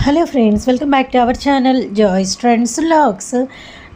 hello friends welcome back to our channel joys trends logs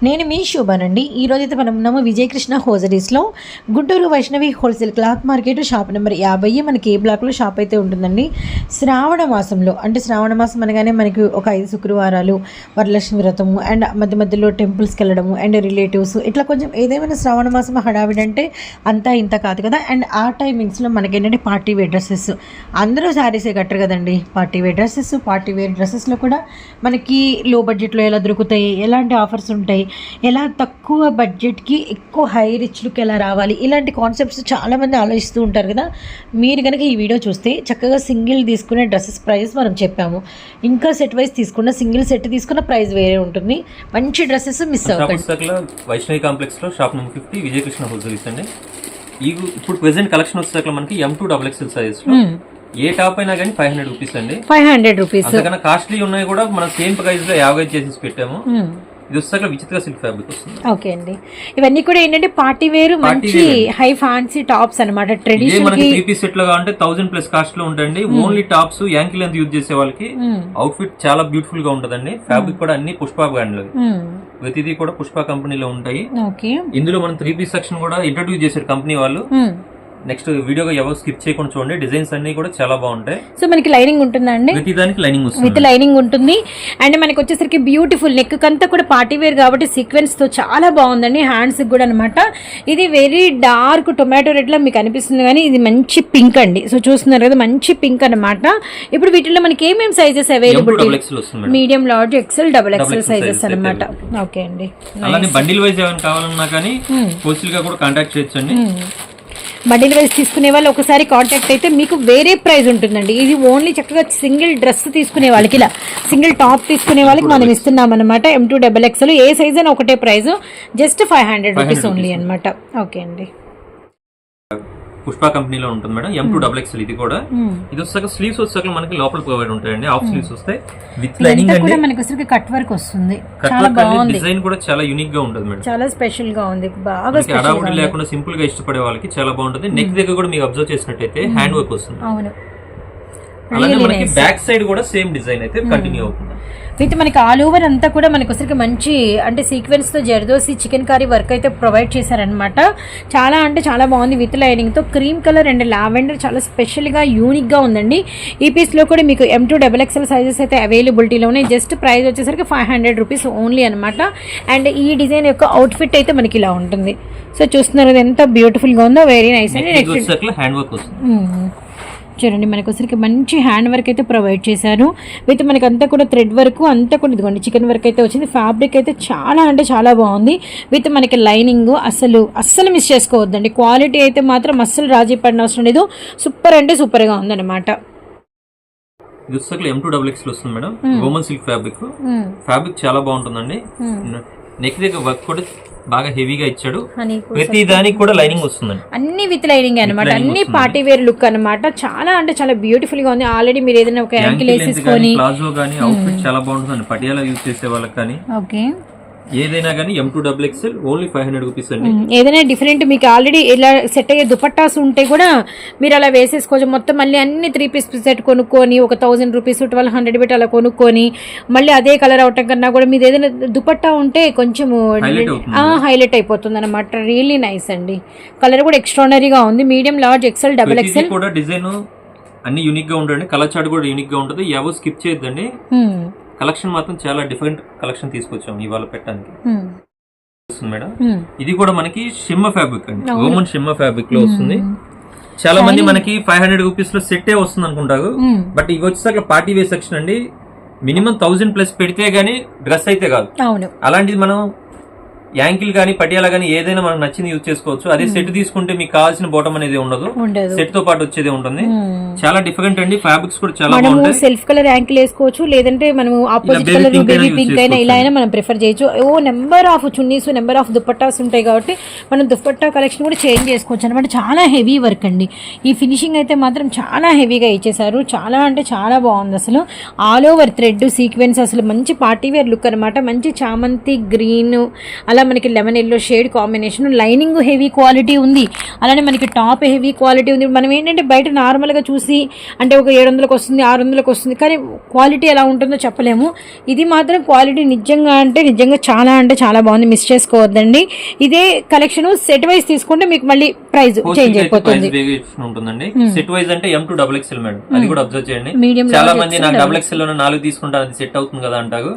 నేను మీ శోభానండి. ఈరోజు అయితే మనం ఉన్నాము Vijayakrishna హోజరీస్లో. Guntur Vaishnavi wholesale cloth market shop number యాభై మనకి ఏ బ్లాక్లో షాప్ అయితే ఉంటుందండి? శ్రావణ మాసంలో అంటే శ్రావణ మాసం అనగానే మనకి ఒక ఐదు శుక్రవారాలు వరలక్ష్మి వ్రతము అండ్ మధ్య మధ్యలో టెంపుల్స్కి వెళ్ళడము అండ్ రిలేటివ్స్ ఇట్లా కొంచెం ఏదేమైనా శ్రావణ మాసం హడావిడంటే అంతా ఇంత కాదు కదా? అండ్ ఆ టైమింగ్స్లో మనకి ఏంటంటే పార్టీ వేర్ డ్రెస్సెస్. అందరూ శారీసే కట్టరు కదండి? Party wear dresses party wear డ్రెస్సెస్లో కూడా మనకి లో బడ్జెట్లో ఎలా దొరుకుతాయి ఎలాంటి ఆఫర్స్ ఉంటాయి ఎలా తక్కువ బడ్జెట్కి ఎక్కువ హై రిచ్ లుక్ ఎలా రావాలి? ఇలాంటి కాన్సెప్ట్స్ చాలామంది ఆలోచిస్తూ ఉంటారు కదా. మీరు కనుక ఈ వీడియో చూస్తే చక్కగా సింగిల్ తీసుకునే డ్రెస్సెస్ ప్రైస్ మనం చెప్పాము. ఇంకా సెట్ వైజ్ తీసుకున్న సింగిల్ సెట్ తీసుకున్న ప్రైస్ వేరే ఉంటుంది. మంచి డ్రెస్సెస్ మిస్ వచ్చేసరిలో వైష్ణవి కాంప్లెక్స్లో shop number fifty Vijayakrishna wholesales అండి. ఈ ఇప్పుడు ప్రెసెంట్ కలెక్షన్ వచ్చేసరికి మనకి M to double XL size A top అయినా కానీ ఫైవ్ హండ్రెడ్ రూపీస్ అండి. ఫైవ్ హండ్రెడ్ రూపీస్ కాస్ట్లీ ఉన్నాయి కూడా మనం సేమ్ ప్రైస్లో యావరేజ్ చేసి పెట్టాము. ఇది వచ్చేసరికి విచిత్ర సిల్క్ ఫ్యాబ్రిక్ వస్తుంది. ఓకే అండి. ఇవన్నీ కూడా ఏంటంటే పార్టీ వేర్ మంచి హై ఫ్యాన్సీ టాప్స్ అనమాట ట్రెడిషనల్ త్రీ పీస్ సెట్లో అంటే థౌసండ్ ప్లస్ కాస్ట్లో ఉంటాయండి only tops ankle length use చేసే వాళ్ళకి అవుట్ ఫిట్ చాలా బ్యూటిఫుల్గా ఉంటదండి. ఫ్యాబ్రిక్ కూడా అన్ని పుష్ప బ్రాండ్లో ప్రతిదీ కూడా పుష్ప కంపెనీలో ఉంటాయి. ఇందులో మనం త్రీ పీస్ సెక్షన్ కూడా ఇంట్రడ్యూస్ చేశారు కంపెనీ వాళ్ళు. నెక్స్ట్ వీడియోగా ఎవరు స్కిప్ చేయకుండా చూడండి. డిజైన్స్ అన్ని కూడా చాలా బాగుంటాయి. సో మనకి లైనింగ్ ఉంటుందండి ప్రతి దానికి లైనింగ్ విత్ లైనింగ్ ఉంటుంది. అండ్ మనకి వచ్చేసరికి బ్యూటిఫుల్ నెక్ అంతా కూడా పార్టీ వేర్ కాబట్టి సీక్వెన్స్తో చాలా బాగుందండి. హ్యాండ్స్ కూడా అనమాట ఇది వెరీ డార్క్ టొమాటో రెడ్లో మీకు అనిపిస్తుంది కానీ ఇది మంచి పింక్ అండి. సో చూస్తున్నారు కదా మంచి పింక్ అన్నమాట. ఇప్పుడు వీటిలో మనకి ఏమేమి sizes availability madam. Medium large XL double XL sizes అన్నమాట. ఓకే అండి. అలానే బండిల్ వైజ్ ఏమైనా కావాలన్నా కానీ హోల్సేల్గా కూడా కాంటాక్ట్ చేయొచ్చు అండి బండిల్ వైజ్ తీసుకునే వాళ్ళు ఒకసారి కాంటాక్ట్ అయితే మీకు వేరే ప్రైస్ ఉంటుందండి. ఇది ఓన్లీ చక్కగా సింగిల్ డ్రెస్ తీసుకునే వాళ్ళకి ఇలా సింగిల్ టాప్ తీసుకునే వాళ్ళకి మనం ఇస్తున్నాం అనమాట ఎం టూ డబల్ ఎక్స్ఎల్ ఏ సైజ్ అని ఒకటే price just five hundred rupees only అనమాట ఓకే అండి. పుష్ప కంపెనీలో ఉంటుంది madam. M to double XL ఇది కూడా. ఇది వచ్చాక స్లీవ్స్ వచ్చాక మనకి లోపల ప్రొవైడ్ ఉంటాయండి. హాఫ్ స్లీవ్స్ వస్తాయి విత్ లైనింగ్ అండి మనకి వచ్చరికి కట్ వర్క్ వస్తుంది. కట్ చాలా బాగుంది. డిజైన్ కూడా చాలా యూనిక్గా ఉంటుంది మేడం. చాలా స్పెషల్గా ఉంది. బాగా అడావుడి లేకుండా సింపుల్గా ఇష్టపడే వాళ్ళకి చాలా బాగుంటుంది. నెక్ దగ్గర కూడా మీకు అబ్జర్వ్ చేసినట్టయితే హ్యాండ్ వర్క్ వస్తుంది. అవును. అలానే మనకి బ్యాక్ సైడ్ కూడా సేమ్ డిజైన్ అయితే కంటిన్యూ అవుతుంది. విత్ మనకి ఆల్ ఓవర్ అంతా కూడా మనకి వచ్చరికి మంచి అంటే సీక్వెన్స్తో జర్దోసి చికెన్ కర్రీ వర్క్ అయితే ప్రొవైడ్ చేశారనమాట చాలా అంటే చాలా బాగుంది విత్ లైనింగ్తో. క్రీమ్ కలర్ అండ్ లావెండర్ చాలా స్పెషల్గా యూనిక్గా ఉందండి. ఈ పీస్లో కూడా మీకు M to double XL sizes అయితే అవైలబిలిటీలో ఉన్నాయి జస్ట్ ప్రైస్ వచ్చేసరికి ఫైవ్ హండ్రెడ్ రూపీస్ ఓన్లీ అనమాట అండ్ ఈ డిజైన్ యొక్క అవుట్ఫిట్ అయితే మనకి ఇలా ఉంటుంది. సో చూస్తున్నారు ఎంత బ్యూటిఫుల్గా ఉందో. వెరీ నైస్ అండి. నెక్ వచ్చాక హ్యాండ్ వర్క్ వస్తుంది. మ్మ్. చూడండి మనకు వచ్చరికి మంచి హ్యాండ్ వర్క్ అయితే ప్రొవైడ్ చేశారు. విత్ మనకి అంతా కూడా థ్రెడ్ వర్క్ అంతా కూడా ఇదిగోండి చికెన్ వర్క్ అయితే వచ్చింది. ఫ్యాబ్రిక్ అయితే చాలా అంటే చాలా బాగుంది. విత్ మనకి లైనింగ్ అసలు అస్సలు మిస్ చేసుకోవద్దండి. క్వాలిటీ అయితే మాత్రం అస్సలు రాజీ పడిన అవసరం లేదు. సూపర్ అంటే సూపర్గా ఉందన్నమాట. ఇది వచ్చాక ఎం టూ డబుల్ ఎక్స్ వస్తుంది మేడం. Silk fabric. ఫ్యాబ్రిక్ చాలా బాగుంటుందండి. నెక్ దగ్గర వర్క్ కూడా బాగా హెవీగా ఇచ్చాడు. ప్రతి దానికి కూడా లైనింగ్ వస్తుందండి. అన్ని విత్ లైనింగ్ అనమాట అన్ని పార్టీ వేర్ లుక్ అన్నమాట. చాలా అంటే చాలా బ్యూటిఫుల్గా ఉంది. ఆల్రెడీ మీరు ఏదైనా ఒక యాంకిల్ వేసేసుకొని ప్లాజో కానీ అవుట్ఫిట్ చాలా బాగుంటుందండి. పటియాలా యూజ్ చేసే వాళ్ళకి కానీ. ఓకే ఏదైనా కానీ M to double XL only five hundred rupees అండి. ఏదైనా డిఫరెంట్ మీకు ఆల్రెడీ ఇలా సెట్ అయ్యే దుపట్టాస్ ఉంటే కూడా మీరు అలా వేసేసుకోవచ్చు. మొత్తం మళ్ళీ అన్ని త్రీ పీస్ సెట్ కొనుక్కొని ఒక థౌసండ్ రూపీస్ ట్వెల్వ్ హండ్రెడ్ పెట్టి అలా కొనుక్కొని మళ్ళీ అదే కలర్ అవటం కన్నా కూడా మీరు ఏదైనా దుపట్టా ఉంటే కొంచెం. హైలైట్ అయిపోతుంది అనమాట రియల్లీ నైస్ అండి. కలర్ కూడా ఎక్స్ట్రానరీగా ఉంది. Medium large XL double XL కూడా డిజైన్ అన్ని యూనిక్గా ఉంటుంది కలర్ చార్ట్ కూడా యూనిక్గా ఉంటుంది. ఎవరు స్కిప్ చేయొద్దండి. కలెక్షన్ మాత్రం చాలా డిఫరెంట్ కలెక్షన్ తీసుకొచ్చాం ఇవాళ పెట్టడానికి. మేడం. ఇది కూడా మనకి షిమ్మ ఫ్యాబ్రిక్ అండి. రోమన్ షిమ్మ ఫ్యాబ్రిక్లో వస్తుంది. చాలా మంది మనకి ఫైవ్ హండ్రెడ్ రూపీస్లో సెట్ వస్తుంది అనుకుంటారు. బట్ ఇవి వచ్చేసరికి పార్టీ వేర్ సెక్షన్ అండి. మినిమం థౌసండ్ ప్లస్ పెడితే గానీ డ్రెస్ అయితే కాదు. అలాంటిది మనం యాంకిల్ కానీ పటియాలా కానీ ఏదైనా మనకు నచ్చింది యూజ్ చేసుకోవచ్చు. అదే సెట్ తీసుకుంటే మీకు కావాల్సిన బోటం అనేది ఉండదు. సెట్తో పాటు వచ్చేది ఉంటుంది. చాలా డిఫరెంట్ అండి. ఫ్యాబ్రిక్స్ కూడా చాలా మనము బాగుంటాయి. సెల్ఫ్ కలర్ యాంకిల్ వేసుకోవచ్చు. లేదంటే మనము ఆపోజిట్ కలర్ బేబీ పింక్ అయినా ఇలా అయినా మనం ప్రిఫర్ చేయొచ్చు. ఓ number of chunnis number of దుపట్టాస్ ఉంటాయి కాబట్టి మనం దుపట్టా కలెక్షన్ కూడా చేంజ్ చేసుకోవచ్చు అనమాట చాలా హెవీ వర్క్ అండి. ఈ ఫినిషింగ్ అయితే మాత్రం చాలా హెవీగా ఇచ్చేసారు చాలా అంటే చాలా బాగుంది అసలు. ఆల్ ఓవర్ థ్రెడ్ సీక్వెన్స్ అసలు మంచి పార్టీ వేర్ లుక్ అనమాట మంచి చామంతి గ్రీన్ అలా మనకి lemon yellow shade combination lining heavy quality ఉంది. అలానే మనకి టాప్ హెవీ క్వాలిటీ ఉంది. మనం ఏంటంటే బయట నార్మల్గా చూసి అంటే ఒక ఏడు వందలకు వస్తుంది ఆరు వందలకు వస్తుంది కానీ క్వాలిటీ ఎలా ఉంటుందో చెప్పలేము. ఇది మాత్రం క్వాలిటీ నిజంగా అంటే నిజంగా చాలా అంటే చాలా బాగుంది. మిస్ చేసుకోవద్దండి. ఇదే కలెక్షన్ సెట్ వైజ్ తీసుకుంటే మీకు మళ్ళీ ప్రైస్ చేంజ్ అయిపోతుంది. ఉంటుందండి. సెట్ వైజ్ అంటే M to double XL madam. అది కూడా అబ్జర్వ్ చేయండి. చాలా మంది నాకు డబుల్ ఎక్స్ఎల్లో నాలుగు తీసుకుంటాను అది సెట్ అవుతుంది కదా అంటారు.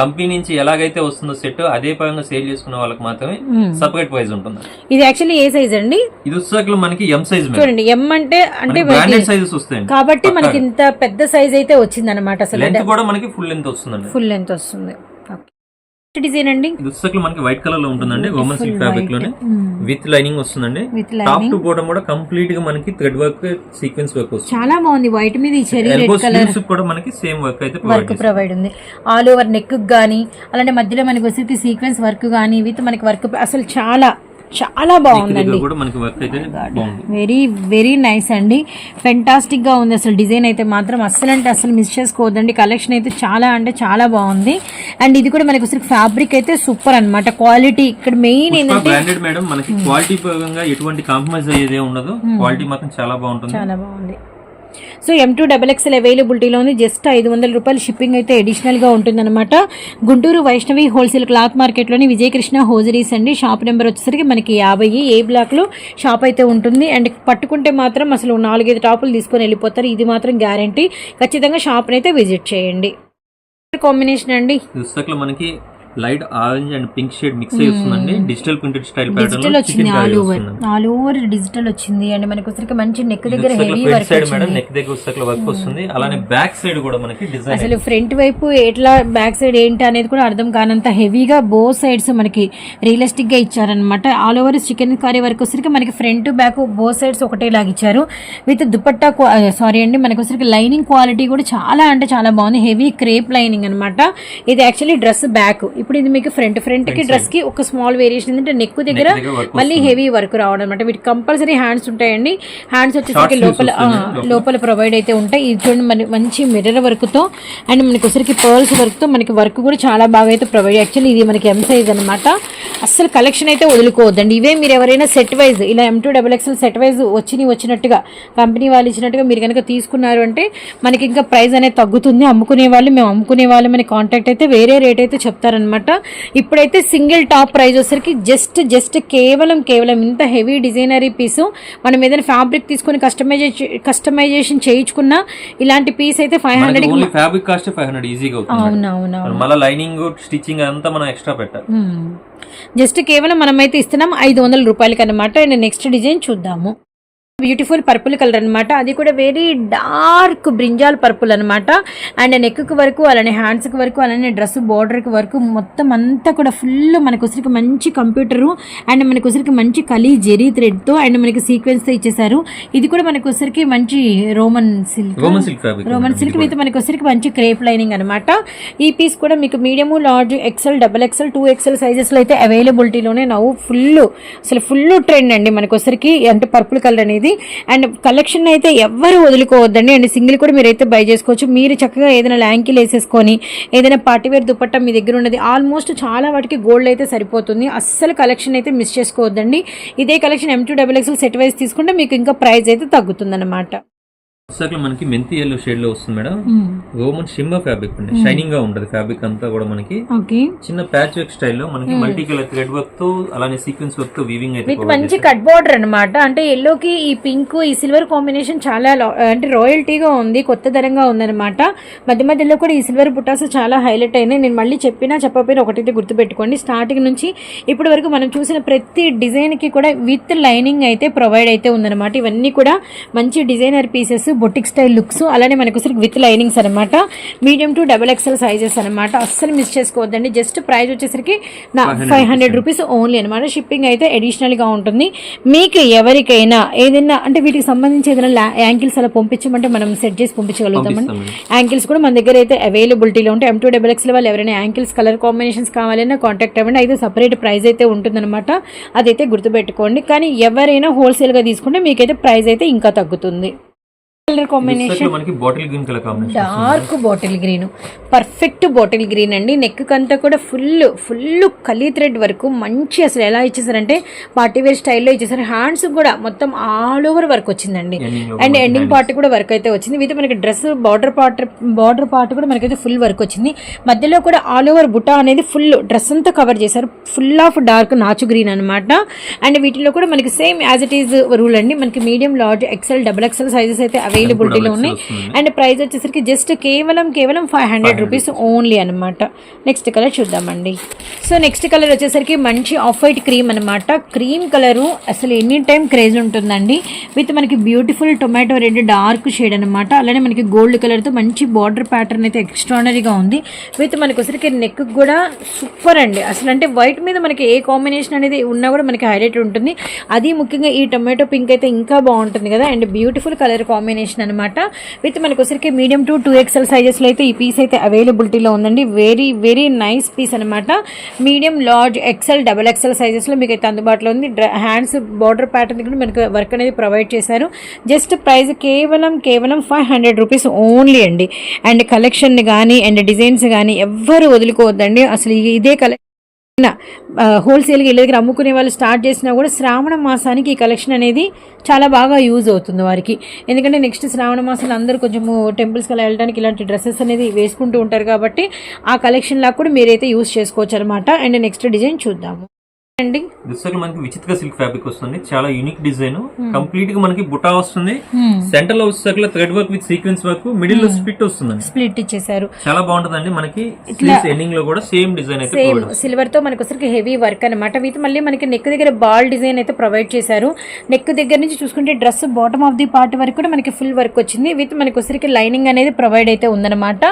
కంపెనీ నుంచి ఎలాగైతే వస్తుందో సెట్ అదే పరంగా సేల్ చేసుకునే వాళ్ళకి మాత్రమే. సపరేట్ ప్రైస్ ఉంటుంది ఇది యాక్చువల్లీ ఏ సైజ్ అండి? ఇది వచ్చేసరికి మనకి ఎం సైజ్ చూడండి ఎం అంటే అంటే బ్రాండెడ్ సైజెస్ వస్తాయండి. కాబట్టి మనకి ఇంత పెద్ద సైజ్ అయితే వచ్చింది అనమాట అసలు. లెంత్ కూడా మనకి ఫుల్ లెంత్ వస్తుందండి. ఫుల్ లెంత్ వస్తుంది. డిజైన్ అండి. వచ్చేసరికి మనకి వైట్ కలర్లో ఉంటుందండి రోమన్ సిల్క్ ఫ్యాబ్రిక్లోనే. విత్ లైనింగ్ వస్తుందండి. టాప్ టు బాటమ్ కూడా కంప్లీట్గా మనకి థ్రెడ్ వర్క్ సీక్వెన్స్ వర్క్ వస్తుంది. చాలా బాగుంది. వైట్ మీద ఈ చెరీ రెడ్ కలర్ కూడా మనకి సేమ్ వర్క్ అయితే ప్రొవైడ్ వర్క్ ప్రొవైడ్ ఉంది. ఆల్ ఓవర్ నెక్ కానీ అలానే మధ్యలో మనకి వచ్చేసి సీక్వెన్స్ వర్క్ కానీ విత్ మనకి వర్క్ అసలు చాలా చాలా బాగుందండి. వెరీ వెరీ నైస్ అండి. ఫెంటాస్టిక్గా ఉంది అసలు డిజైన్ అయితే మాత్రం. అస్సలు అంటే అసలు మిస్ చేసుకోవద్దండి. కలెక్షన్ అయితే చాలా అంటే చాలా బాగుంది. అండ్ ఇది కూడా మనకి అసలు ఫ్యాబ్రిక్ అయితే సూపర్ అన్నమాట. క్వాలిటీ ఇక్కడ మెయిన్ ఏంటంటే బ్రాండెడ్ మేడం మనకి క్వాలిటీ పరంగా ఎటువంటి కాంప్రమైజ్ అయ్యేదే ఉండదు. క్వాలిటీ మాత్రం చాలా బాగుంటుంది. చాలా బాగుంది. So M to double XL అవైలబిలిటీలో ఉంది. జస్ట్ ఐదు వందల రూపాయలు షిప్పింగ్ అయితే అడిషనల్గా ఉంటుందన్నమాట. గుంటూరు వైష్ణవి హోల్సేల్ క్లాత్ మార్కెట్లోని విజయకృష్ణ హోజరీస్ అండి. షాప్ నెంబర్ వచ్చేసరికి మనకి యాభై ఏ బ్లాక్లో షాప్ అయితే ఉంటుంది. అండ్ పట్టుకుంటే మాత్రం అసలు నాలుగైదు టాపులు తీసుకొని వెళ్ళిపోతారు. ఇది మాత్రం గ్యారంటీ ఖచ్చితంగా షాప్ని అయితే విజిట్ చేయండి. కాంబినేషన్ అండి. దుస్తకులు మనకి light orange and pink shade mix అయి వస్తుందండి. Digital printed style pattern digital వచ్చింది all over. All over digital వచ్చింది. అండ్ మనకి వచ్చరికి మంచి నెక్ దగ్గర heavy work side madam neck దగ్గర ఉస్తకుల వర్క్ వస్తుంది. అలానే బ్యాక్ సైడ్ కూడా మనకి డిజైన్ అసలు ఫ్రంట్ వైపు ఎట్లా బ్యాక్ సైడ్ ఏంటి అనేది కూడా అర్థం కానంత హెవీగా బో సైడ్స్ మనకి రియలిస్టిక్గా ఇచ్చారనమాట ఆల్ ఓవర్ చికెన్ కర్రీ వరకు వచ్చరికి మనకి ఫ్రంట్ బ్యాక్ బో సైడ్స్ ఒకటేలాగా ఇచ్చారు. విత్ దుపట్టా సారీ అండి మనకి వచ్చరికి లైనింగ్ క్వాలిటీ కూడా చాలా అంటే చాలా బాగుంది. హెవీ క్రేప్ లైనింగ్ అన్నమాట. ఇది యాక్చువల్లీ డ్రెస్ బ్యాక్ ఇప్పుడు ఇది మీకు ఫ్రంట్ ఫ్రంట్కి డ్రెస్కి ఒక స్మాల్ వేరియేషన్ ఏంటంటే నెక్ దగ్గర మళ్ళీ హెవీ వర్క్ రావడం అనమాట వీటికి కంపల్సరీ హ్యాండ్స్ ఉంటాయండి. హ్యాండ్స్ వచ్చేసరికి లోపల లోపల. ప్రొవైడ్ అయితే ఉంటాయి. ఇది చూడండి మన మంచి మిర్రర్ వర్క్తో అండ్ మనకి వచ్చరికి పర్ల్స్ వర్క్తో మనకి వర్క్ కూడా చాలా బాగా అయితే ప్రొవైడ్ యాక్చువల్లీ ఇది మనకి ఎం సైజ్ అనమాట అస్సలు కలెక్షన్ అయితే వదులుకోవద్దండి. ఇవే మీరు ఎవరైనా సెట్ వైజ్ ఇలా M to double XL set wise వచ్చి వచ్చినట్టుగా కంపెనీ వాళ్ళు ఇచ్చినట్టుగా మీరు కనుక తీసుకున్నారు అంటే మనకి ఇంకా ప్రైస్ అనేది తగ్గుతుంది. అమ్ముకునే వాళ్ళు మేము అమ్ముకునే వాళ్ళు మన కాంటాక్ట్ అయితే వేరే రేట్ అయితే చెప్తారనమాట ఇప్పుడైతే సింగిల్ టాప్ ప్రైస్ వచ్చరికి జస్ట్ జస్ట్ కేవలం కేవలం ఇంత హెవీ డిజైనరీ పీసు. మనం ఏదైనా ఫ్యాబ్రిక్ తీసుకొని కస్టమైజేషన్ కస్టమైజేషన్ చేయించుకున్నా ఇలాంటి పీస్ అయితే five hundred fabric cost five hundred ఈజీగా అవునవును మళ్ళీ లైనింగ్ స్టిచ్చింగ్ అంతా మనం ఎక్స్ట్రా పెట్టాలి. జస్ట్ కేవలం మనమైతే ఇస్తున్నాం ఐదు వందల రూపాయలకి అనమాట అండ్ నెక్స్ట్ డిజైన్ చూద్దాము. బ్యూటిఫుల్ పర్పుల్ కలర్ అన్నమాట. అది కూడా వెరీ డార్క్ బ్రింజాల్ పర్పుల్ అన్నమాట. అండ్ నెక్కి వరకు అలానే హ్యాండ్స్కి వరకు అలానే డ్రెస్ బార్డర్కి వరకు మొత్తం అంతా కూడా ఫుల్ మనకు ఉసిరికి మంచి కంప్యూటరు అండ్ మనకు ఉసిరికి మంచి కలీ జెరీ థ్రెడ్తో అండ్ మనకి సీక్వెన్స్తో ఇచ్చేసారు ఇది కూడా మనకు ఉసిరికి మంచి Roman silk Roman silk fabric Roman silk with మనకి వచ్చరికి మంచి క్రేప్ లైనింగ్ అనమాట ఈ పీస్ కూడా మీకు medium large XL double XL two XL సైజెస్లో అయితే అవైలబిలిటీలోనే నవ్వు ఫుల్ అసలు ఫుల్ ట్రెండ్ అండి మనకి వచ్చరికి అంటే పర్పుల్ కలర్ అనేది అండ్ కలెక్షన్ అయితే ఎవ్వరు వదులుకోవద్దండి. అండ్ సింగిల్ కూడా మీరైతే బై చేసుకోవచ్చు. మీరు చక్కగా ఏదైనా ల్యాంకిల్ వేసేసుకొని ఏదైనా పార్టీవేర్ దుపట్టా మీ దగ్గర ఉన్నది ఆల్మోస్ట్ చాలా వాటికి గోల్డ్ అయితే సరిపోతుంది. అస్సలు కలెక్షన్ అయితే మిస్ చేసుకోవద్దండి. ఇదే collection M to double XL set wise తీసుకుంటే మీకు ఇంకా ప్రైస్ అయితే తగ్గుతుంది ఉస్తకులు మనకి మెంతి ఎల్లో షేడ్లో వస్తుంది మేడం. రోమన్ షిమ్మర్ ఫ్యాబ్రిక్ అండి. షైనింగ్గా ఉంటది ఫ్యాబ్రిక్ అంతా కూడా మనకి. చిన్న ప్యాచ్ వర్క్ స్టైల్లో మనకి మల్టీ కలర్ థ్రెడ్ వర్క్తో అలానే సీక్వెన్స్ వర్క్తో వీవింగ్ అయితే మంచి. కట్ బార్డర్ అన్నమాట. అంటే ఎల్లోకి ఈ పింక్ ఈ సిల్వర్ కాంబినేషన్ చాలా లా- అంటే రాయల్టీగా ఉంది కొత్త ధరంగా ఉందన్నమాట. మధ్య మధ్యలో కూడా ఈ సిల్వర్ బుట్టాస్ చాలా హైలైట్ అయినాయి. నేను మళ్ళీ చెప్పినా చెప్పకపోయినా ఒకటైతే గుర్తుపెట్టుకోండి. స్టార్టింగ్ నుంచి ఇప్పటి వరకు మనం చూసిన ప్రతి డిజైన్కి కూడా విత్ లైనింగ్ అయితే ప్రొవైడ్ అయితే ఉందన్నమాట. ఇవన్నీ కూడా మంచి designer pieces boutique style looks అలానే మనకు వచ్చరికి విత్ లైనింగ్స్ అనమాట medium to double XL sizes అనమాట అస్సలు మిస్ చేసుకోవద్దండి. జస్ట్ ప్రైస్ వచ్చేసరికి నా ఫైవ్ హండ్రెడ్ రూపీస్ ఓన్లీ అనమాట షిప్పింగ్ అయితే అడిషనల్గా ఉంటుంది. మీకు ఎవరికైనా ఏదైనా అంటే వీటికి సంబంధించి ఏదైనా యాంకిల్స్ అలా పంపించమంటే మనం సెట్ చేసి పంపించగలుగుతామండి యాంకిల్స్ కూడా మన దగ్గర అయితే అవైలబిలిటీలో ఉంటాయి. ఎం టూ డబల్ ఎక్స్ల వాళ్ళు ఎవరైనా యాంకిల్స్ కలర్ కాంబినేషన్స్ కావాలన్నా కాంటాక్ట్ అవ్వండి. అయితే సపరేట్ ప్రైస్ అయితే ఉంటుందన్నమాట. అదైతే గుర్తుపెట్టుకోండి. కానీ ఎవరైనా హోల్సేల్గా తీసుకుంటే మీకైతే ప్రైస్ అయితే ఇంకా తగ్గుతుంది. కలర్ కాంబినేషన్ మనకి bottle green colour combination dark bottle green perfect bottle green అండి. నెక్ అంతా కూడా ఫుల్ ఫుల్ కలీ థ్రెడ్ వరకు మంచి అసలు ఎలా ఇచ్చేసారంటే పార్టీ వేర్ స్టైల్లో ఇచ్చేసారు. హ్యాండ్స్ కూడా మొత్తం ఆల్ ఓవర్ వర్క్ వచ్చిందండి. అండ్ ఎండింగ్ పార్ట్ కూడా వర్క్ అయితే వచ్చింది. విత్ మనకి dress border part border part కూడా మనకైతే ఫుల్ వర్క్ వచ్చింది. మధ్యలో కూడా ఆల్ ఓవర్ బుటా అనేది ఫుల్ డ్రెస్ అంతా కవర్ చేశారు. ఫుల్ ఆఫ్ డార్క్ నాచు గ్రీన్ అనమాట అండ్ వీటిలో కూడా మనకి same as it is rule అండి. మనకి medium large XL double XL sizes అయితే అవైలబిలిటీలో ఉన్నాయి. అండ్ ప్రైస్ వచ్చేసరికి జస్ట్ కేవలం కేవలం ఫైవ్ హండ్రెడ్ రూపీస్ ఓన్లీ అనమాట నెక్స్ట్ కలర్ చూద్దామండి. సో నెక్స్ట్ కలర్ వచ్చేసరికి మంచి ఆఫ్ వైట్ క్రీమ్ అనమాట క్రీమ్ కలరు అసలు ఎనీ టైం క్రేజ్ ఉంటుందండి. విత్ మనకి beautiful tomato red dark shade అనమాట అలానే మనకి గోల్డ్ కలర్తో మంచి బార్డర్ ప్యాటర్న్ అయితే ఎక్స్ట్రానరీగా ఉంది. విత్ మనకి వచ్చరికి నెక్ కూడా సూపర్ అండి. అసలు అంటే వైట్ మీద మనకి ఏ కాంబినేషన్ అనేది ఉన్నా కూడా మనకి హైలైట్ ఉంటుంది. అది ముఖ్యంగా ఈ టొమాటో పింక్ అయితే ఇంకా బాగుంటుంది కదా. అండ్ బ్యూటిఫుల్ కలర్ కాంబినేషన్ అనమాట విత్ మనకి వచ్చరికి మీడియం టు టూ ఎక్స్ఎల్ సైజెస్లో అయితే ఈ పీస్ అయితే అవైలబిలిటీలో ఉందండి. వెరీ వెరీ నైస్ పీస్ అనమాట medium large XL double XL సైజెస్లో మీకు అయితే అందుబాటులో ఉంది. హ్యాండ్స్ బార్డర్ ప్యాటర్న్ కూడా మనకి వర్క్ అనేది ప్రొవైడ్ చేశారు. జస్ట్ ప్రైస్ కేవలం కేవలం ఫైవ్ హండ్రెడ్ రూపీస్ ఓన్లీ అండి. అండ్ కలెక్షన్ కానీ అండ్ డిజైన్స్ కానీ ఎవ్వరు వదులుకోవద్దండి. అసలు ఇదే కలెక్షన్ హోల్సేల్గా ఇళ్ళ దగ్గర అమ్ముకునే వాళ్ళు స్టార్ట్ చేసినా కూడా శ్రావణ మాసానికి ఈ కలెక్షన్ అనేది చాలా బాగా యూజ్ అవుతుంది వారికి. ఎందుకంటే నెక్స్ట్ శ్రావణ మాసంలో అందరూ కొంచెము టెంపుల్స్కి అలా వెళ్ళడానికి ఇలాంటి డ్రెస్సెస్ అనేది వేసుకుంటూ ఉంటారు కాబట్టి ఆ కలెక్షన్ లాగా కూడా మీరైతే యూజ్ చేసుకోవచ్చు అనమాట అండ్ నెక్స్ట్ డిజైన్ చూద్దాము. అండి దుస్తులు మనకి విచిత్ర సిల్క్ ఫ్యాబ్రిక్ వస్తుంది. చాలా యూనిక్ డిజైన్ కంప్లీట్గా మనకి బుటా వస్తుంది. సెంటర్లో వచ్చేసరికి thread work with sequence work మిడిల్లో స్పిట్ వస్తుందండి. స్ప్లిట్ ఇచ్చేసారు చాలా బాగుంటుందండి. మనకి ఎండింగ్లో కూడా సేమ్ డిజైన్ అయితే సిల్వర్తో మనకు వచ్చరికి హెవీ వర్క్ అనమాట వీటి మళ్ళీ మనకి నెక్ దగ్గర బాల్ డిజైన్ అయితే ప్రొవైడ్ చేశారు. నెక్ దగ్గర నుంచి చూసుకుంటే dress bottom of the part వరకు కూడా మనకి ఫుల్ వర్క్ వచ్చింది. విత్ మనకి వచ్చరికి లైనింగ్ అనేది ప్రొవైడ్ అయితే ఉందన్నమాట.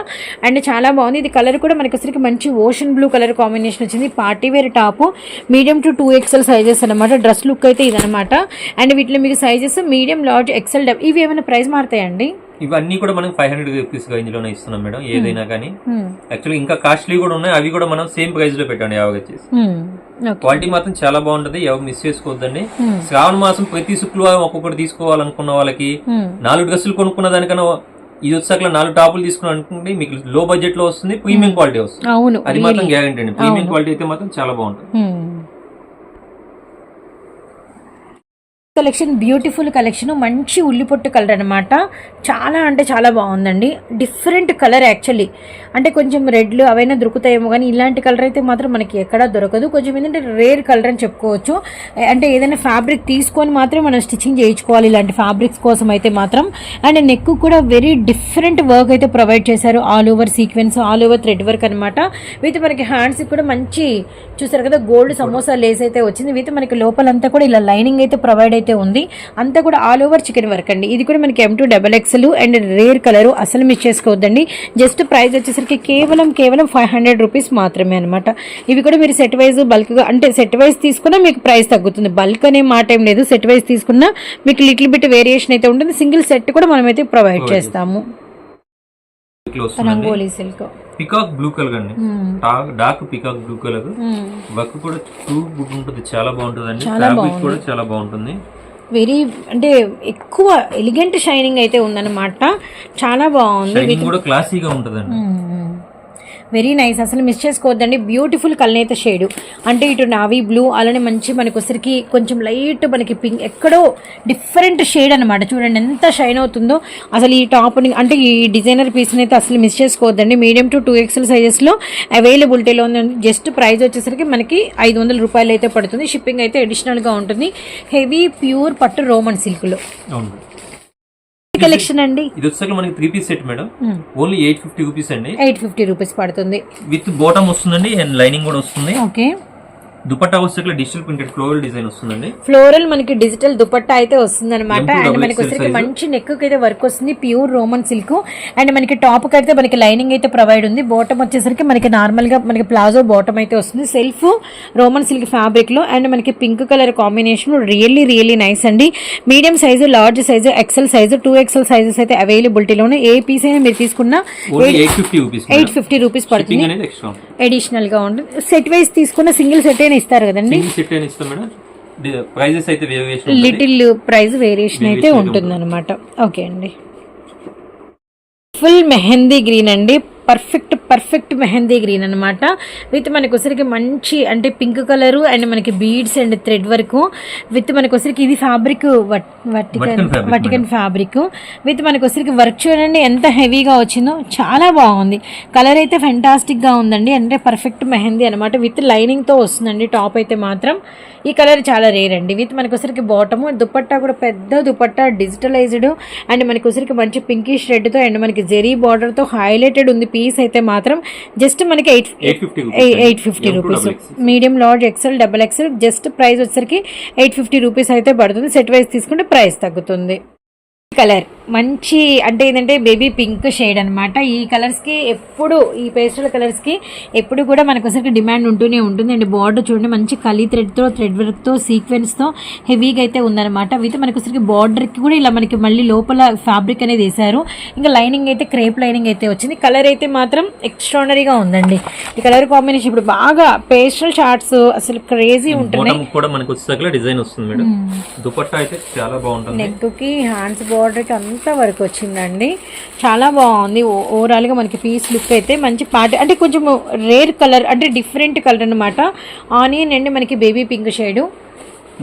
అండ్ చాలా బాగుంది. ఇది కలర్ కూడా మనకి వచ్చరికి మంచి ఓషన్ బ్లూ కలర్ కాంబినేషన్ వచ్చింది. Party wear top medium to two XL sizes అనమాట డ్రెస్ లుక్ అయితే ఇదనమాట అండ్ వీటిలో మీకు సైజెస్ మీడియం లార్జ్ ఎక్సెల్ డబ్ ఇవి ఏమైనా ప్రైస్ మారుతాయండి? ఇవన్నీ కూడా మనం ఫైవ్ హండ్రెడ్ రూపీస్ రేంజ్లోనే ఇస్తున్నాం మేడం ఏదైనా కానీ. యాక్చువల్లీ ఇంకా కాస్ట్లీ కూడా ఉన్నాయి అవి కూడా మనం సేమ్ ప్రైస్లో పెట్టండి యావగా వచ్చేసి. క్వాలిటీ మాత్రం చాలా బాగుంటది ఎవరు మిస్ చేసుకోవద్దండి శ్రావణ మాసం ప్రతి శుక్రవారం ఒక్కొక్కటి తీసుకోవాలనుకున్న వాళ్ళకి నాలుగు డ్రెస్సులు కొనుక్కున్న దానికన్నా ఇది వచ్చాక నాలుగు టాపులు తీసుకుని అనుకుంటే మీకు లో బడ్జెట్లో వస్తుంది ప్రీమియం క్వాలిటీ వస్తుంది. అది మాత్రం గ్యారంటీ అండి. ప్రీమియం క్వాలిటీ అయితే మాత్రం చాలా బాగుంటుంది. కలెక్షన్ బ్యూటిఫుల్ కలెక్షన్ మంచి ఉల్లిపొట్టు కలర్ అనమాట చాలా అంటే చాలా బాగుందండి. Different colour actually. అంటే కొంచెం రెడ్లు అవైనా దొరుకుతాయేమో కానీ ఇలాంటి కలర్ అయితే మాత్రం మనకి ఎక్కడా దొరకదు. కొంచెం ఏంటంటే రేర్ కలర్ అని చెప్పుకోవచ్చు. అంటే ఏదైనా ఫ్యాబ్రిక్ తీసుకొని మాత్రం మనం స్టిచ్చింగ్ చేయించుకోవాలి ఇలాంటి ఫ్యాబ్రిక్స్ కోసం అయితే మాత్రం. అండ్ నెక్ కూడా వెరీ డిఫరెంట్ వర్క్ అయితే ప్రొవైడ్ చేశారు. All over sequence all over thread work అనమాట విత్ మనకి హ్యాండ్స్ కూడా మంచి చూసారు కదా గోల్డ్ సమోసా లేస్ అయితే వచ్చింది. విత్ మనకి లోపలంతా కూడా ఇలా లైనింగ్ అయితే ప్రొవైడ్ అయితే ఉంది. అంతా కూడా ఆల్ ఓవర్ చికెన్ వర్క్ అండి. ఇది కూడా మనకి M to double XL and rare colour అసలు మిస్ చేసుకోవద్దండి. జస్ట్ ప్రైస్ వచ్చేసరికి కేవలం కేవలం ఫైవ్ హండ్రెడ్ రూపీస్ మాత్రమే అనమాట ఇవి కూడా మీరు సెట్ వైజ్ బల్క్గా అంటే సెట్ వైజ్ తీసుకున్నా మీకు ప్రైస్ తగ్గుతుంది. బల్క్ అనే మాట ఏం లేదు. సెట్ వైజ్ తీసుకున్నా మీకు లిటిల్ బిట్ వేరియేషన్ అయితే ఉంటుంది. సింగిల్ సెట్ కూడా మనం అయితే ప్రొవైడ్ చేస్తాము. Rangoli silk peacock blue colour అండి. Dark peacock blue colour work కూడా టూ గుడ్ ఉంటుంది చాలా బాగుంటుంది ఫ్యాబ్రిక్ కూడా చాలా బాగుంటుంది. వెరీ అంటే ఎక్కువ ఎలిగెంట్ షైనింగ్ అయితే ఉందన్నమాట. చాలా బాగుంది. కూడా క్లాసీగా ఉంటుందండి. Very nice. అసలు మిస్ చేసుకోవద్దండి. బ్యూటిఫుల్ కల్నేత షేడ్. అంటే ఇటు నావీ బ్లూ అలానే మంచి మనకు ఉసిరికి కొంచెం లైట్ మనకి పింక్ ఎక్కడో డిఫరెంట్ షేడ్ అనమాట చూడండి ఎంత షైన్ అవుతుందో. అసలు ఈ టాప్ అంటే ఈ డిజైనర్ పీస్ని అయితే అసలు మిస్ చేసుకోవద్దండి. మీడియం టు టూ ఎక్స్ఎల్ సైజెస్లో అవైలబిలిటీలో ఉంది జస్ట్ ప్రైస్ వచ్చేసరికి మనకి ఐదు వందల రూపాయలు అయితే పడుతుంది. షిప్పింగ్ అయితే అడిషనల్గా ఉంటుంది. హెవీ ప్యూర్ పట్టు రోమన్ సిల్క్లో. అవును. కలెక్షన్ అండి. ఇది వచ్చేసరికి మనకి three piece set madam only eight fifty rupees అండి. ఎయిట్ ఫిఫ్టీ రూపీస్ పడుతుంది. విత్ బాటమ్ వస్తుందండి అండ్ లైనింగ్ కూడా వస్తుంది. ఓకే దుపట్టా వచ్చేసరికి డిజిటల్ ప్రింటెడ్ ఫ్లోరల్ డిజైన్ వస్తుందండి. ఫ్లోరల్ మనకి డిజిటల్ దుపట్టా అయితే వస్తుంది అనమాట M2 అండ్ మనకి size. మంచి నెక్ అయితే వర్క్ వస్తుంది. Pure Roman silk. అండ్ మనకి టాప్కి అయితే మనకి లైనింగ్ అయితే ప్రొవైడ్ ఉంది. బాటమ్ వచ్చేసరికి మనకి నార్మల్గా మనకి ప్లాజో బాటమ్ అయితే వస్తుంది. సెల్ఫ్ రోమన్ సిల్క్ ఫ్యాబ్రిక్లో. అండ్ మనకి pink colour combination really really nice అండి. Medium size large size XL size two XL sizes అయితే అవైలబిలిటీలో ఉన్నాయి ఏ పీస్ అయినా మీరు తీసుకున్నా eight fifty rupees eight fifty rupees పడుతుంది. అడిషనల్గా ఉంటుంది. సెట్ వైజ్ తీసుకున్న సింగిల్ సెట్ సెట్ ఇస్తారు కదండి? ఇస్తాం మేడం. ప్రైజెస్ అయితే వేరియేషన్ లిటిల్ ప్రైస్ వేరియేషన్ అయితే ఉంటుంది అనమాట ఓకే అండి. ఫుల్ మెహందీ గ్రీన్ అండి. పర్ఫెక్ట్ పర్ఫెక్ట్ మెహందీ గ్రీన్ అనమాట విత్ మనకి వచ్చరికి మంచి అంటే పింక్ కలరు అండ్ మనకి beads and thread work. With మనకి వచ్చరికి ఇది ఫ్యాబ్రిక్ వటికన్ ఫ్యాబ్రిక్ విత్ మనకి వచ్చరికి వర్క్ చూడండి ఎంత హెవీగా వచ్చిందో చాలా బాగుంది. కలర్ అయితే ఫెంటాస్టిక్గా ఉందండి అంటే పర్ఫెక్ట్ మెహందీ అనమాట విత్ లైనింగ్తో వస్తుందండి టాప్ అయితే మాత్రం. ఈ కలర్ చాలా రేర్ అండి. విత్ మనకి వచ్చరికి బాటము దుపట్టా కూడా పెద్ద దుపట్టా డిజిటలైజ్డ్ అండ్ మనకి వచ్చరికి మంచి పింకిష్ రెడ్తో అండ్ మనకి జెరీ బార్డర్తో హైలైటెడ్ ఉంది పీస్ అయితే మాత్రం జస్ట్ మనకి eight eight fifty eight fifty rupees medium large XL double XL just price వచ్చేసరికి ఎయిట్ ఫిఫ్టీ రూపీస్ అయితే పడుతుంది. సెట్ వైజ్ తీసుకుంటే ప్రైస్ తగ్గుతుంది. కలర్ మంచి అంటే ఏంటంటే బేబీ పింక్ షేడ్ అనమాట ఈ కలర్స్కి ఎప్పుడు ఈ పేస్టల్ కలర్స్కి ఎప్పుడు కూడా మనకు డిమాండ్ ఉంటూనే ఉంటుంది. అండ్ బార్డర్ చూడండి మంచి కలీ థ్రెడ్తో థ్రెడ్ వర్క్తో సీక్వెన్స్తో హెవీగా అయితే ఉందన్నమాట. విత్ మనకు బార్డర్కి కూడా ఇలా మనకి మళ్ళీ లోపల ఫ్యాబ్రిక్ అనేది వేశారు. ఇంకా లైనింగ్ అయితే క్రేప్ లైనింగ్ అయితే వచ్చింది. కలర్ అయితే మాత్రం ఎక్స్ట్రానరీగా ఉందండి. ఈ కలర్ కాంబినేషన్ ఇప్పుడు బాగా పేస్టల్ షార్ట్స్ అసలు క్రేజీ ఉంటున్నాయి. బాటమ్ కూడా మనకి వచ్చేసరికి డిజైన్ వస్తుంది మేడం. దుపట్టా అయితే చాలా బాగుంటుంది. నెక్కి హ్యాండ్స్ బార్డర్కి ఇంతవరకు వరకు వచ్చిందండి? చాలా బాగుంది. ఓ- ఓవరాల్గా మనకి పీస్ లుక్ అయితే మంచి పాట అంటే కొంచెం రేర్ కలర్ అంటే డిఫరెంట్ కలర్ అనమాట ఆనియన్ అండి మనకి బేబీ పింక్ షేడు.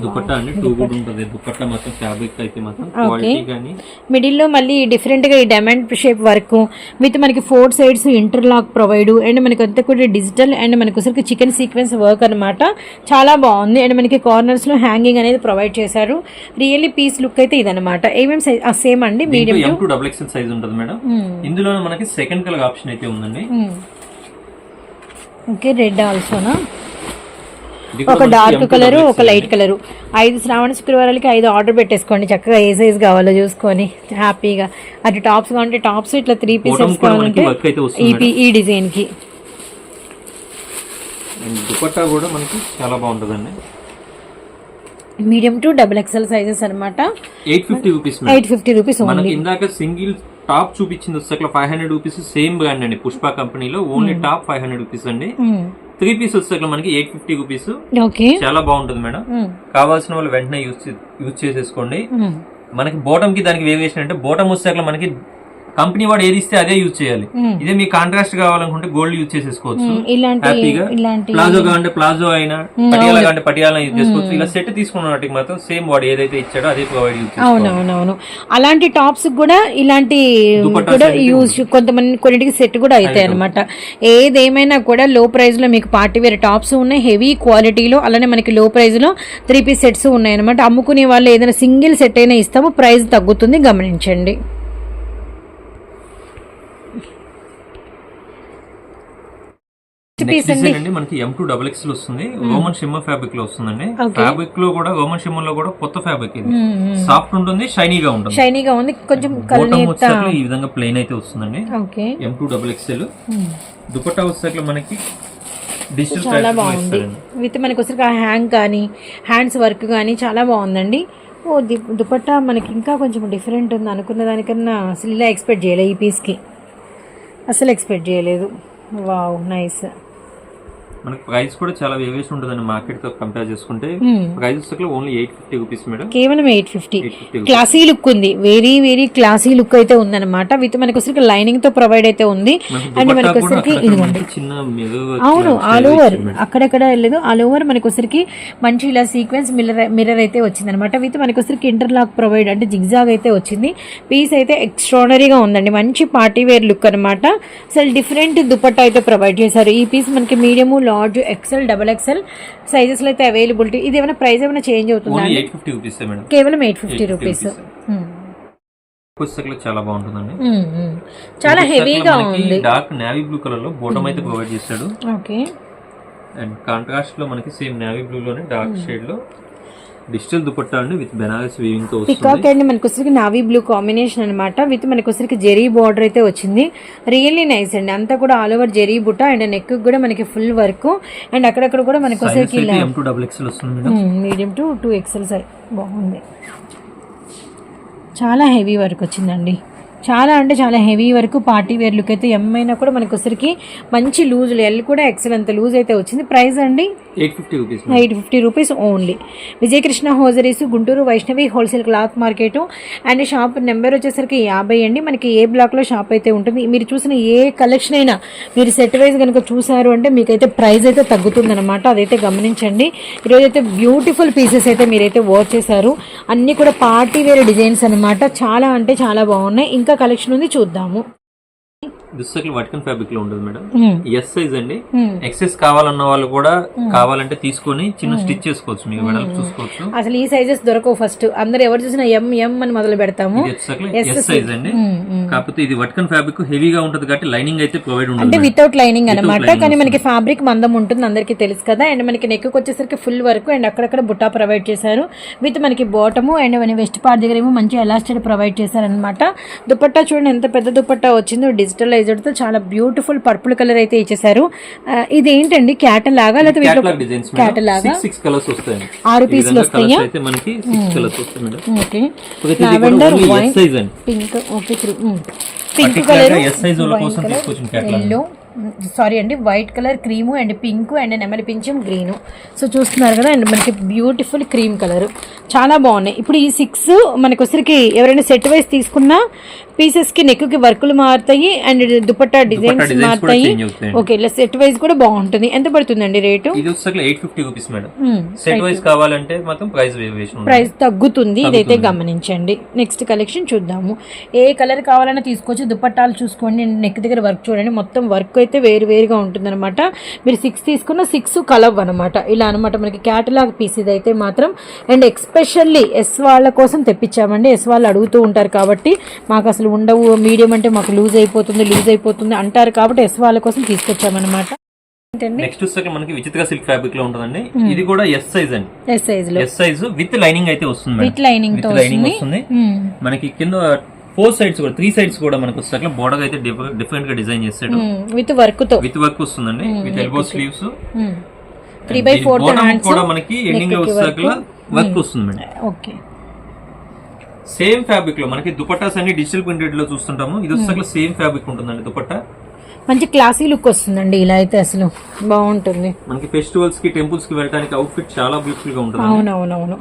దుపట్టా అండి? టూ గుడ్ ఉంటుంది. దుపట్టా మాత్రం ఫ్యాబ్రిక్ అయితే మాత్రం క్వాలిటీ కానీ మిడిల్లో మళ్ళీ డిఫరెంట్గా ఈ డైమండ్ షేప్ వర్క్ విత్ మనకి four sides interlock provide and మనకి అంతా కూడా డిజిటల్ అండ్ మనకి ఒకసారి చికెన్ సీక్వెన్స్ వర్క్ అనమాట చాలా బాగుంది. అండ్ మనకి కార్నర్స్లో హ్యాంగింగ్ అనేది ప్రొవైడ్ చేశారు. రియల్లీ పీస్ లుక్ అయితే ఇదనమాట ఏమేమి సైజ్ సేమ్ అండి? Medium to double XL size ఉంటుంది మేడం. ఇందులో మనకి సెకండ్ కలర్ ఆప్షన్ అయితే ఉందండి. ఓకే రెడ్ ఆల్సోనా కూడా ఒక డార్క్ M2 కలర్ ఒక లైట్ కలర్. ఐదు శ్రావణ శుక్రవారాలకి ఐదు ఆర్డర్ పెట్టేసుకోండి. చక్కగా ఏ సైజ్ కావాలో చూసుకొని హ్యాపీగా. అటు టాప్స్ కావాలంటే టాప్స్ ఇట్లా త్రీ పీసెస్ కావాలంటే ఈ డిజైన్కి దుపట్టా కూడా మనకి చాలా బాగుంటుందండి. Medium to double XL sizes అనమాట eight fifty rupees eight fifty rupees మనకి ఇందాక సింగిల్ టాప్ చూపించింది వచ్చేసరికి five hundred rupees same brand అండి. పుష్ప కంపెనీలో only top five hundred rupees అండి. త్రీ పీస్ వచ్చేసరికి మనకి ఎయిట్ ఫిఫ్టీ రూపీస్. ఓకే. చాలా బాగుంటుంది మేడం. కావాల్సిన వాళ్ళు వెంటనే యూజ్ యూజ్ చేసేసుకోండి. మనకి బోటం కి దానికి వేరియేషన్ అంటే బోటం వచ్చేసరికి మనకి కంపెనీ వాడు ఏది ఇస్తే అదే యూజ్ చేయాలి. ఇదే మీ కాంట్రాస్ట్ కావాలనుకుంటే గోల్డ్ యూజ్ చేసేసుకోవచ్చు. హ్యాపీగా. ప్లాజో కావాలంటే ప్లాజో అయినా పటియాలా కావాలంటే పటియాలా యూజ్ చేసుకోవచ్చు. ఇలా సెట్ తీసుకున్న వాటికి మాత్రం సేమ్ వాడు ఏదైతే ఇచ్చాడో అదే ప్రొవైడ్ యూజ్ అవునవునవును. అలాంటి టాప్స్ కూడా ఇలాంటి కూడా యూజ్ కొంతమంది కొన్నిటికి సెట్ కూడా అవుతాయి అనమాట ఏదేమైనా కూడా లో ప్రైస్లో మీకు పార్టీ వేర్ టాప్స్ ఉన్నాయి. హెవీ క్వాలిటీలో అలానే మనకి లో ప్రైస్లో త్రీ పీస్ సెట్స్ ఉన్నాయి అనమాట అమ్ముకునే వాళ్ళు ఏదైనా సింగిల్ సెట్ అయినా ఇస్తాము. ప్రైస్ తగ్గుతుంది. గమనించండి నెక్స్ట్ డిజైన్ అండి. మనకి ఎం టూ డబల్ ఎక్స్ వస్తుంది. రోమన్ షిమ్మర్ ఫ్యాబ్రిక్లో వస్తుందండి. ఫ్యాబ్రిక్లో కూడా రోమన్ షిమ్మర్లో కూడా కొత్త ఫ్యాబ్రిక్ ఇది. సాఫ్ట్ ఉంటుంది షైనీగా ఉంటుంది. షైనీగా ఉంది. కొంచెం వచ్చేసరికి ఈ విధంగా ప్లెయిన్ అయితే వస్తుందండి. Okay M to double XL dupatta వచ్చేసరికి మనకి చాలా బాగుంది. విత్ మనకి వచ్చరికి ఆ హ్యాంగ్ కానీ హ్యాండ్స్ వర్క్ కానీ చాలా బాగుందండి. ఓ దుపట్టా మనకి ఇంకా కొంచెం డిఫరెంట్ ఉంది. అనుకున్న దానికన్నా అసలు ఇలా ఎక్స్పెక్ట్ చేయలేదు ఈ పీస్కి అసలు ఎక్స్పెక్ట్ చేయలేదు. వావ్ నైస్ మనకి ప్రైస్ కూడా చాలా వేరియేషన్ ఉంటుందండి మార్కెట్తో కంపేర్ చేసుకుంటే. ప్రైస్ వచ్చేసరికి only eight fifty rupees madam. కేవలం ఎయిట్ ఫిఫ్టీ క్లాసీ లుక్ ఉంది. వెరీ వెరీ క్లాసీ లుక్ అయితే ఉందన్నమాట. విత్ మనకి వచ్చరికి లైనింగ్తో ప్రొవైడ్ అయితే ఉంది. అండ్ మనకి వచ్చరికి ఇదిగోండి. అవును ఆల్ ఓవర్ అక్కడెక్కడ వెళ్ళలేదు. ఆల్ ఓవర్ మనకి వచ్చరికి మంచి ఇలా సీక్వెన్స్ మిర్రర్ మిర్రర్ అయితే వచ్చింది అనమాట విత్ మనకి వచ్చరికి ఇంటర్లాక్ ప్రొవైడ్ అంటే జిగ్జాగ్ అయితే వచ్చింది. పీస్ అయితే ఎక్స్ట్రానరీగా ఉందండి. మంచి పార్టీ వేర్ లుక్ అనమాట అసలు డిఫరెంట్ దుపట్టా అయితే ప్రొవైడ్ చేశారు. ఈ పీస్ మనకి medium large XL double XL sizes అయితే అవైలబిలిటీ ఇది ఏమైనా ప్రైస్ ఏమైనా చేంజ్ అవుతుందా కేవలం ఎయిట్ ఫిఫ్టీ రూపీస్ పుస్తకాలు చాలా బాగుంటుందండి. చాలా హెవీగా ఉంది. డార్క్ నేవీ బ్లూ కలర్లో బోటం అయితే ప్రొవైడ్ చేశాడు ఓకే అండ్ కాంట్రాస్ట్లో మనకి సేమ్ నేవీ బ్లూ లోనే డార్క్ షేడ్లో డిజిటల్ దుపట్టా అండి విత్ బెనారస్ వీవింగ్తో పికాక్ అండ్ మనకు వచ్చరికి నావీ బ్లూ కాంబినేషన్ అనమాట విత్ మనకు వచ్చరికి జెరీ బార్డర్ అయితే వచ్చింది. రియల్లీ నైస్ అండి. అంతా కూడా ఆల్ ఓవర్ జెరీ బుట్ట అండ్ నెక్ కూడా మనకి ఫుల్ వర్క్ అండ్ అక్కడక్కడ కూడా మనకు madam. Medium to two XL size బాగుంది. చాలా హెవీ వర్క్ వచ్చిందండి. చాలా అంటే చాలా హెవీ వరకు పార్టీ వేర్ లుక్ అయితే అయినా కూడా మనకి వచ్చరికి మంచి లూజ్ ఎల్ కూడా ఎక్సెల్ అంత లూజ్ అయితే వచ్చింది. ప్రైస్ అండి? Eight fifty rupees eight fifty rupees only. Vijayakrishna hosieries Guntur Vaishnavi wholesale cloth market. And shop number వచ్చేసరికి యాభై అండి. మనకి ఏ బ్లాక్లో షాప్ అయితే ఉంటుంది. మీరు చూసిన ఏ కలెక్షన్ అయినా మీరు సెట్ వైజ్ కనుక చూసారు అంటే మీకైతే ప్రైస్ అయితే తగ్గుతుందన్నమాట. అదైతే గమనించండి. ఈరోజు అయితే బ్యూటిఫుల్ పీసెస్ అయితే మీరైతే వాచ్ చేశారు. అన్నీ కూడా పార్టీ వేర్ డిజైన్స్ అనమాట చాలా అంటే చాలా బాగున్నాయి. ఇంకా కలెక్షన్ ఉంది చూద్దాము. దుస్తకులు వటికన్ ఫ్యాబ్రిక్లో ఉంటుంది మేడం. Hmm. ఎస్ సైజ్ అండి. Hmm. ఎక్సెస్ కావాలన్న వాళ్ళు కూడా కావాలంటే తీసుకొని చిన్న స్టిచ్ చేసుకోవచ్చు మీకు వెడల్పు చూసుకోవచ్చు. అసలు ఈ సైజెస్ దొరకవు ఫస్ట్ అందరు ఎవరు చూసినా ఎం ఎం అని మొదలు పెడతాము. ఎస్ సైజ్ అండి. కాకపోతే ఇది వటికన్ ఫ్యాబ్రిక్ హెవీగా ఉంటుంది కాబట్టి లైనింగ్ అయితే ప్రొవైడ్ అంటే ఉంటుంది వితౌట్ లైనింగ్ అనమాట కానీ మనకి ఫ్యాబ్రిక్ మందం ఉంటుంది అందరికీ తెలుసు కదా. అండ్ మనకి నెక్ వచ్చేసరికి ఫుల్ వర్క్ అండ్ అక్కడక్కడ బుట్టా ప్రొవైడ్ చేశారు. విత్ మనకి బాటము అండ్ మన వెస్ట్ పార్ట్ దగ్గర ఏమో మంచి ఎలాస్టెడ్ ప్రొవైడ్ చేశారనమాట దుపట్టా చూడండి ఎంత పెద్ద దుపట్టా వచ్చిందో. డిజిటలైజ్డ్తో చాలా బ్యూటిఫుల్ పర్పుల్ కలర్ అయితే ఇచ్చేసారు ఇది ఏంటండి క్యాట్ లాగా లేకపోతే లాగా? సిక్స్ కలర్స్ వస్తాయి ఆరు పీసులు వస్తాయా? అయితే మనకి సిక్స్ కలర్స్ వస్తాయి madam okay lavender white pink okay pink colour yellow. Sorry అండి white colour cream and pink and నెమలి పింఛం గ్రీను. సో చూస్తున్నారు కదా అండ్ మనకి బ్యూటిఫుల్ క్రీమ్ కలర్. చాలా బాగున్నాయి. ఇప్పుడు ఈ సిక్స్ మనకి వచ్చరికి ఎవరైనా సెట్ వైజ్ తీసుకున్నా పీసెస్కి నెక్కి వర్కులు మారుతాయి అండ్ దుపట్టా డిజైన్స్ మారుతాయి. ఓకే ఇలా సెట్ వైజ్ కూడా బాగుంటుంది. ఎంత పడుతుందండి రేటు? ఇది వచ్చేసరికి eight fifty rupees madam. Set wise కావాలంటే మాత్రం ప్రైస్ ప్రైస్ తగ్గుతుంది. ఇదైతే గమనించండి. నెక్స్ట్ కలెక్షన్ చూద్దాము. ఏ కలర్ కావాలన్నా తీసుకోవచ్చు. దుపట్టాలు చూసుకోండి. నెక్ దగ్గర వర్క్ చూడండి. మొత్తం వర్క్ అయితే వేరు వేరుగా ఉంటుందన్నమాట. మీరు సిక్స్ తీసుకున్న సిక్స్ కలవ్ అనమాట ఇలా అనమాట మనకి క్యాటలాగ్ పీస్ అయితే మాత్రం. అండ్ ఎక్స్పెషల్లీ ఎస్ వాళ్ళ కోసం తెప్పించామండి. ఎస్ వాళ్ళు అడుగుతూ ఉంటారు కాబట్టి మాకు అసలు ఉండవు. మీడియం అంటే మాకు లూజ్ అయిపోతుంది లూజ్ అయిపోతుంది అంటారు కాబట్టి ఎస్ వాళ్ళ కోసం తీసుకొచ్చామన్నమాట. నెక్స్ట్ వచ్చేసరికి మనకి విచిత్ర సిల్క్ ఫ్యాబ్రిక్లో ఉంటుందండి. ఇది కూడా ఎస్ సైజ్ అండి. S size S size with lining అయితే వస్తుంది విత్ లైనింగ్ వస్తుంది. మ్మ్. మనకి కింద ఫోర్ సైడ్స్ కూడా త్రీ సైడ్స్ కూడా మనకు వచ్చేసరికి బోర్డర్ అయితే డిఫరెంట్గా డిజైన్ చేస్తాడు. మ్మ్. విత్ వర్క్తో విత్ వర్క్ వస్తుందండి. With elbow sleeves. Three by hands కూడా మనకి ఎండింగ్లో వచ్చేసరికి వర్క్ వస్తుంది ఓకే. సేమ్ ఫ్యాబ్రిక్లో మనకి దుపట్టాస్ అన్ని డిజిటల్ ప్రింటెడ్లో చూస్తుంటాము. ఇది వచ్చేసరికి సేమ్ ఫ్యాబ్రిక్ ఉంటుందండి దుపట్టా. మంచి క్లాసీ లుక్ వస్తుందండి ఇలా అయితే అసలు. బాగుంటుంది. మనకి ఫెస్టివల్స్కి టెంపుల్స్కి వెళ్ళడానికి అవుట్ఫిట్ చాలా బ్యూటిఫుల్గా ఉంటుంది అవునవునవును.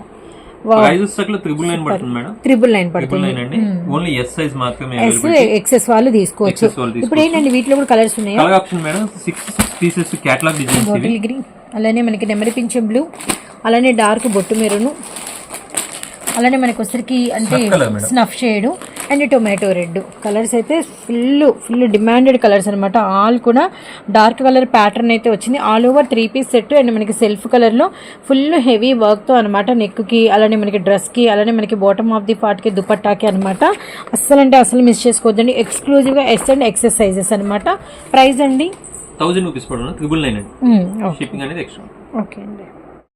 ప్రైస్ వచ్చేసరికి త్రిబుల్ నైన్ పడుతుంది మేడం. త్రిబుల్ నైన్ ట్రిపుల్ పడుతుంది నైన్ అండి. ఓన్లీ ఎస్ సైజ్ మాత్రమే ఎస్ అవైలబుల్ ఎక్సెస్ వాళ్ళు తీసుకోవచ్చు. ఇప్పుడు ఏంటండి వీటిలో కూడా కలర్స్ ఉన్నాయా? Colour option madam six six pieces catalogue designs ఇవి. బాటిల్ గ్రీన్ అలానే మనకి నెమలి పింఛం బ్లూ అలానే డార్క్ బొట్టు మెరును. అలానే మనకి వచ్చరికి అంటే. Snuff shade and tomato red colours అయితే ఫుల్ ఫుల్ డిమాండెడ్ కలర్స్ అనమాట ఆల్ కూడా డార్క్ కలర్ ప్యాటర్న్ అయితే వచ్చింది. All over three piece set and మనకి సెల్ఫ్ కలర్లో ఫుల్ హెవీ వర్క్తో అనమాట నెక్కి అలానే మనకి డ్రెస్కి అలానే మనకి బాటమ్ ఆఫ్ ది పార్ట్కి దుపట్టాకి అనమాట అస్సలు అంటే అసలు మిస్ చేసుకోవద్దండి ఎక్స్క్లూజివ్గా ఎస్ అండ్ ఎక్సర్సైజెస్ అనమాట ప్రైస్ అండి? థౌసండ్ రూపీస్ త్రిబుల్ నైన్ అండి. షిప్పింగ్ అనేది ఎక్స్ట్రా ఓకే అండి.